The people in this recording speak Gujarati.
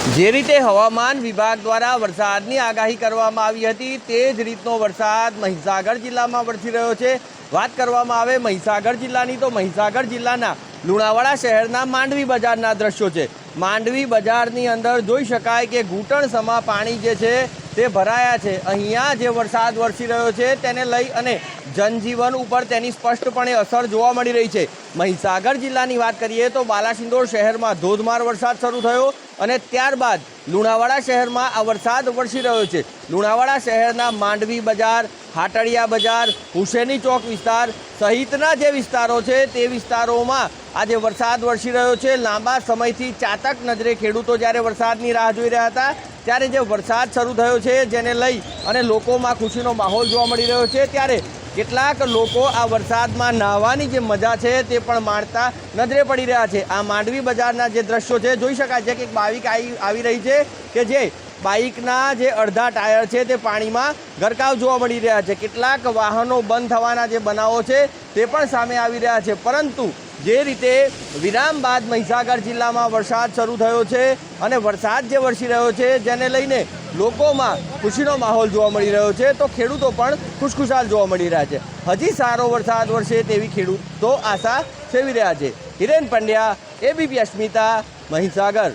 જે રીતે હવામાન વિભાગ દ્વારા વરસાદની આગાહી કરવામાં આવી હતી, તે જ રીતનો વરસાદ મહીસાગર જિલ્લામાં વરસી રહ્યો છે. વાત કરવામાં આવે મહીસાગર જિલ્લાની, તો મહીસાગર જિલ્લાના લુણાવાડા શહેરના માંડવી બજારના દ્રશ્યો છે. માંડવી બજારની અંદર જોઈ શકાય કે ઘૂંટણ સમા પાણી જે છે તે ભરાયા છે. અહીંયા જે વરસાદ વરસી રહ્યો છે તેને લઈ અને જનજીવન ઉપર તેની સ્પષ્ટપણે અસર જોવા મળી રહી છે. મહીસાગર જિલ્લાની વાત કરીએ તો બાલાસિંદોર શહેરમાં ધોધમાર વરસાદ શરૂ થયો અને ત્યારબાદ લુણાવાડા શહેરમાં આ વરસાદ વરસી રહ્યો છે. લુણાવાડા શહેરના માંડવી બજાર હાટડિયા બજાર, હુસેની ચોક વિસ્તાર સહિતના જે વિસ્તારો છે, તે વિસ્તારોમાં આજે વરસાદ વરસી રહ્યો છે. લાંબા સમયથી ચાતક નજરે ખેડૂતો જ્યારે વરસાદની રાહ જોઈ રહ્યા હતા, ત્યારે જે વરસાદ શરૂ થયો છે, જેને લઈ અને લોકોમાં ખુશીનો માહોલ જોવા મળી રહ્યો છે, ત્યારે કેટલાક લોકો આ વરસાદમાં નાહવાની જે મજા છે તે પણ માણતા નજરે પડી રહ્યા છે. આ માંડવી બજારના જે દ્રશ્યો છે, જોઈ શકાય છે કે એક બાઇક આવી આવી રહી છે કે જે બાઇકના જે અડધા ટાયર છે તે પાણીમાં ગરકાવ જોવા મળી રહ્યા છે. કેટલાક વાહનો બંધ થવાના જે બનાવો છે તે પણ સામે આવી રહ્યા છે. પરંતુ જે રીતે વિરામ બાદ મહીસાગર જિલ્લામાં વરસાદ શરૂ થયો છે અને વરસાદ જે વરસી રહ્યો છે, જેને લઈને લોકોમાં ખુશીનો માહોલ જોવા મળી રહ્યો છે, તો ખેડૂતો પણ ખુશખુશાલ જોવા મળી રહ્યા છે. હજી સારો વરસાદ વરસે તેવી ખેડૂતો આશા સેવી રહ્યા છે. હિરેન પંડ્યા એબીપી અસ્મિતા, મહીસાગર.